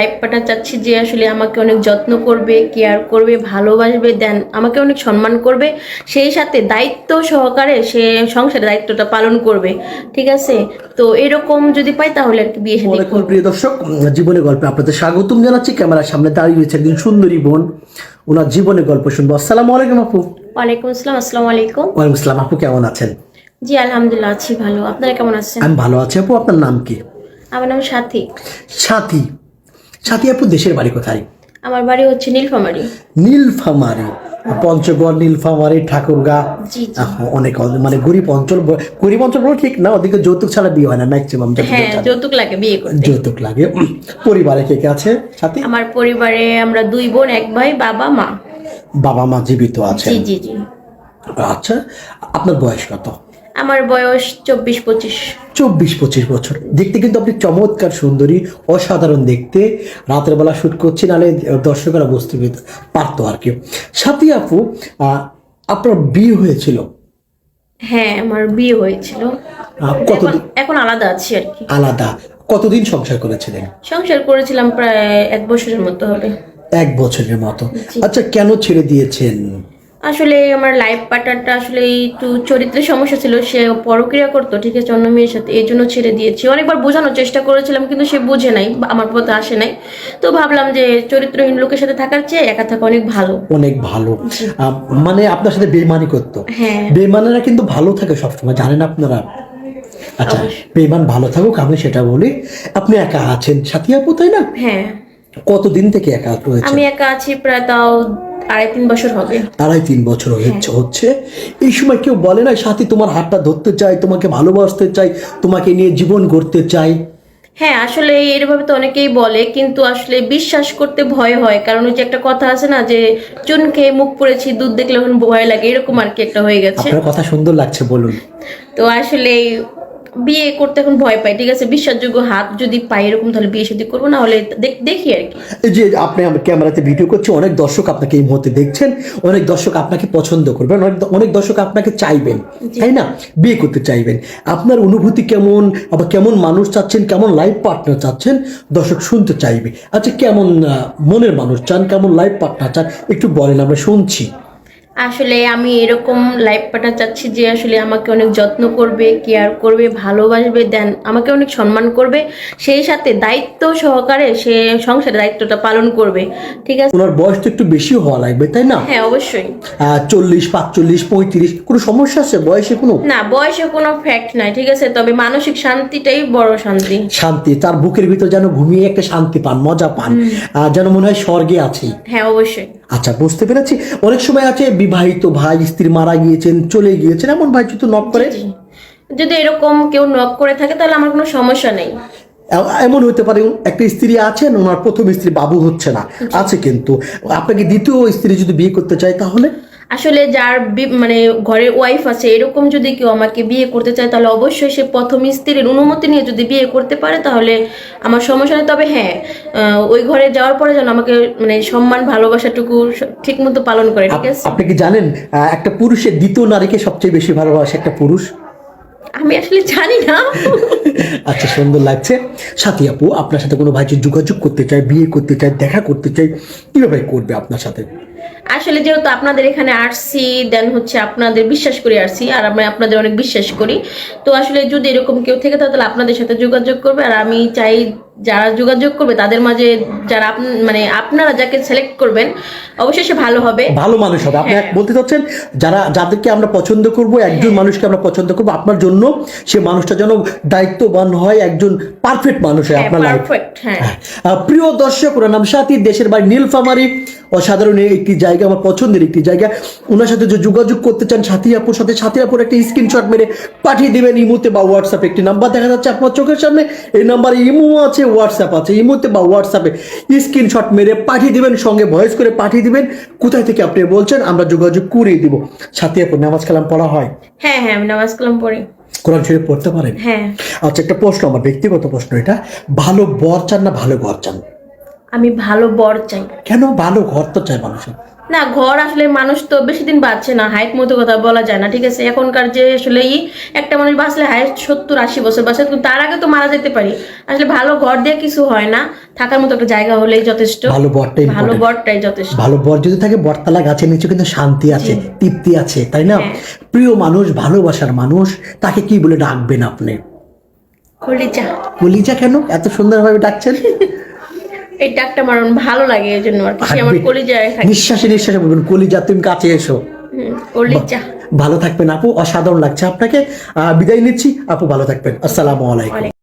লাইফটা চাচ্ছি যে আসলে আমাকে অনেক যত্ন করবে কেয়ার করবে ভালোবাসবে দেন আমাকে অনেক সম্মান করবে। সেই সাথে দায়িত্ব সহকারে সে সংসারের দায়িত্বটা পালন করবে ঠিক আছে? তো এরকম যদি পাই তাহলে আর কি বিয়ে শাদী প্রিয় দর্শক জীবনের গল্পে আপনাদের স্বাগতম জানাচ্ছি। ক্যামেরার সামনে দাঁড়িয়ে রয়েছে একদিন সুন্দরী বোন। ওনার জীবনে গল্প শুনব। আসসালামু আলাইকুম আপু। ওয়ালাইকুম আসসালাম আসসালামু আলাইকুম। ওয়ালাইকুম আসসালাম। আপু কেমন আছেন? জি আলহামদুলিল্লাহ আছি ভালো। আপনারা কেমন আছেন? আমি ভালো আছি আপু। আপনার নাম কি? আমার নাম সাথী। সাথী। সাথী আপু দেশের বাড়ি কোথায়? আমার বাড়ি হচ্ছে নীলফামারি। নীলফামারি। পঞ্চগড় নীলফামারি ঠাকুরগা। অনেক মানে গরিব অঞ্চল গরিব অঞ্চল বলে ঠিক না ওদিকে যৌতুক ছাড়া বিয়ে হয় না ম্যাক্সিমাম যৌতুক লাগে বিয়ে করতে। যৌতুক লাগে। পরিবারে কে কে আছে সাথে? আমার পরিবারে আমরা দুই বোন এক ভাই বাবা মা। বাবা মা জীবিত আছে জি জি জি। আচ্ছা আপনার বয়স কত? আমার বয়স চব্বিশ পঁচিশ। চব্বিশ পঁচিশ বছর। দেখতে কিন্তু আপনি চমৎকার সুন্দরী অসাধারণ দেখতে। রাতের বেলা শুট করছি নাহলে দর্শকরা বুঝতে পেরে পারতো আর কি। সাথী আপু আপনার বিয়ে হয়েছিল? হ্যাঁ আমার বিয়ে হয়েছিল। কতদিন? এখন আলাদা আছি আর কি। আলাদা। কতদিন সংসার করেছিলেন? সংসার করেছিলাম প্রায় এক বছরের মতো হবে। এক বছরের মতো। আচ্ছা কেন ছেড়ে দিয়েছেন? আসলে আমার লাইফ পার্টনারটা আসলে একটু চরিত্রের সমস্যা ছিল সে পরক্রিয়া করতো ঠিক আছে অন্য মেয়ের সাথে এই জন্য ছেড়ে দিয়েছি। অনেকবার বোঝানোর চেষ্টা করেছিলাম কিন্তু সে বুঝে নাই আমার পথে আসে নাই। তো ভাবলাম যে চরিত্রহীন লোকের সাথে থাকার চেয়ে একা থাকা অনেক ভালো। অনেক ভালো। মানে আপনার সাথে বেমানি করতো। হ্যাঁ। বেমানেরা কিন্তু ভালো থাকে সবসময় জানেন আপনারা। আচ্ছা বেমান ভালো থাকুক আমি সেটা বলি আপনি একা আছেন সাথী আপু তাই না? হ্যাঁ। কতদিন থেকে একা রয়েছে আমি একা আছি প্রায় তাও আড়াই তিন বছর হবে। আড়াই তিন বছর হচ্ছে হচ্ছে। এই সময় কেউ বলে না সাথী তোমার হাতটা ধরতে চাই তোমাকে ভালোবাসতে চাই তোমাকে নিয়ে জীবন গড়তে চাই। হ্যাঁ আসলে এরভাবে তো অনেকেই বলে কিন্তু আসলে বিশ্বাস করতে ভয় হয়। কারণ ওই যে একটা কথা আছে না যে চুন খেয়ে মুখ পড়েছি দুধ দেখলে এখন ভয় লাগে এরকম আর কি একটা হয়ে গেছে। আপনার কথা সুন্দর লাগছে বলুন। তো আসলে বিয়ে করতে এখন ভয় পাই ঠিক আছে? বিশ্বাসযোগ্য হাত যদি পাই এরকম তাহলে বিয়ে শাদী করব না হলে দেখ- আর কি। যে আপনি আমার ক্যামেরাতে ভিডিও করছে অনেক দর্শক আপনাকে এই মুহূর্তে দেখছেন অনেক দর্শক আপনাকে পছন্দ করবেন অনেক অনেক দর্শক আপনাকে চাইবেন তাই না? বিয়ে করতে চাইবেন। আপনার অনুভূতি কেমন আবার কেমন মানুষ চাচ্ছেন কেমন লাইফ পার্টনার চাচ্ছেন দর্শক শুনতে চাইবে। আচ্ছা কেমন মনের মানুষ চান কেমন লাইফ পার্টনার চান একটু বলেন আমরা শুনছি। আসলে আমি এরকম লাইফ পার্টনার চাচ্ছি যে আসলে আমাকে অনেক যত্ন করবে কেয়ার করবে ভালোবাসবে দেন আমাকে অনেক সম্মান করবে। সেই সাথে দায়িত্ব সহকারে সে সংসারের দায়িত্বটা পালন করবে। ঠিক আছে? ওনার বয়স তো একটু বেশি হওয়া লাগবে তাই না? হ্যাঁ অবশ্যই। চল্লিশ পাঁচচল্লিশ পঁয়ত্রিশ কোনো সমস্যা আছে বয়সে কোনো? না বয়সে কোনো ফ্যাক্ট নাই ঠিক আছে? তবে মানসিক শান্তিটাই বড় শান্তি। শান্তি তার বুকের ভিতর যেন ঘুমিয়ে একটা শান্তি পান মজা পান। যেন মনে হয় স্বর্গে আছে। হ্যাঁ অবশ্যই। আচ্ছা বুঝতে পেরেছি। অনেক সময় আছে বিবাহিত ভাই স্ত্রী মারা গিয়েছেন চলে গিয়েছেন এমন ভাই যদি নক করে? যদি এরকম কেউ নক করে থাকে তাহলে আমার কোনো সমস্যা নেই। এমন হতে পারে একটা স্ত্রী আছেন ওনার প্রথম স্ত্রী বাবু হচ্ছে না। আছে কিন্তু। আপনাকে দ্বিতীয় স্ত্রী যদি বিয়ে করতে চায় তাহলে? আসলে যার মানে ঘরের ওয়াইফ আছে এরকম যদি কেউ আমাকে বিয়ে করতে চায় তাহলে অবশ্যই সে প্রথম স্ত্রীর অনুমতি নিয়ে যদি বিয়ে করতে পারে তাহলে আমার সমস্যা নেই। তবে হ্যাঁ ওই ঘরে যাওয়ার পরে যেন আমাকে মানে সম্মান ভালোবাসাটুকু ঠিক মতো পালন করে ঠিক আছে? আপনি কি জানেন একটা পুরুষের দ্বিতীয় নারীকে সবচেয়ে বেশি ভালোবাসে একটা পুরুষ? আমি আসলে জানি না। আচ্ছা সুন্দর লাগছে। সাথী আপু আপনার সাথে কোনো ভাই যোগাযোগ করতে চায় বিয়ে করতে চায় দেখা করতে চায় কীভাবে করবে আপনার সাথে? আসলে যেহেতু আপনাদের এখানে আসছি দেন হচ্ছে আপনাদের বিশ্বাস করে আসছি আর আমি আপনাদের অনেক বিশ্বাস করি। তো আসলে যদি এরকম কেউ থেকে থাকে তাহলে আপনাদের সাথে যোগাযোগ করবে। আর আমি চাই যারা যোগাযোগ করবে তাদের মাঝে যারা মানে আপনারা যাকে সিলেক্ট করবেন অবশ্যই সে ভালো হবে। ভালো মানুষ হবে। আপনি বলতে চাচ্ছেন যারা যাদেরকে আমরা পছন্দ করব একজন মানুষকে আমরা পছন্দ করব আপনার জন্য সে মানুষটা যেন দায়িত্ববান হয় একজন পারফেক্ট মানুষ হয় আপনার লাইফ হ্যাঁ। প্রিয় দর্শক নাম সাথী দেশের বাড়ি নীলফামারি। অসাধারণ একটি জায়গা আমার পছন্দের একটি জায়গা। ওনার সাথে যে যোগাযোগ করতে চান সাথী আপুর সাথে সাথী আপুর একটা স্ক্রিনশট মেরে পাঠিয়ে দেবেন ইমোতে বা হোয়াটসঅ্যাপে একটি নাম্বার দেখা যাচ্ছে আপনার চোখের সামনে এই নাম্বারে ইমো আছে হোয়াটসঅ্যাপ আছে। ইমোতে বা হোয়াটসঅ্যাপে স্ক্রিনশট মেরে পাঠিয়ে দেবেন সঙ্গে ভয়েস করে পাঠিয়ে দিবেন। কোথায় থেকে আপনি বলছেন আমরা যোগাযোগ করিয়ে দিব। সাথী আপু নামাজ কালাম পড়া হয়? হ্যাঁ হ্যাঁ আমি নামাজ কালাম পড়ি। কোরআন শরীফ পড়তে পারেন? হ্যাঁ। আচ্ছা একটা প্রশ্ন আমার ব্যক্তিগত প্রশ্ন এটা। ভালো বর চান না ভালো ঘর চান? আমি ভালো বর চাই। কেন ভালো ঘর তো চাই মানুষের? না ঘর আসলে মানুষ তো বেশি দিন বাঁচছে না হাইট মতো কথা বলা যায় না ঠিক আছে? এখনকার যে আসলে ই একটা মানুষ বাঁচলে হাইট সত্তর আশি বছর বাঁচে কিন্তু তার আগে তো মারা যেতে পারি। আসলে ভালো ঘর দিয়ে কিছু হয় না থাকার মতো একটা জায়গা হলেই যথেষ্ট। ভালো বরটাই ভালো বরটাই যথেষ্ট। ভালো বর যদি থাকে বরতলা গাছের নিচে কিন্তু শান্তি আছে তৃপ্তি আছে তাই না? হ্যাঁ। প্রিয় মানুষ ভালোবাসার মানুষ তাকে কি বলে ডাকবেন আপনি? কলিজা। কলিজা কেন? এত সুন্দরভাবে ডাকছেন। এই ডাকটা আমার ভালো লাগে এই জন্য আর কি। আমার কলিজায় থাকে। নিঃশ্বাসে নিঃশ্বাসে বলবেন কলিজা তুমি কাছে এসো। কলিজা। ভালো থাকবেন আপু অসাধারণ লাগছে আপনাকে। আহ, বিদায় নিচ্ছি আপু ভালো থাকবেন। আসসালামু আলাইকুম।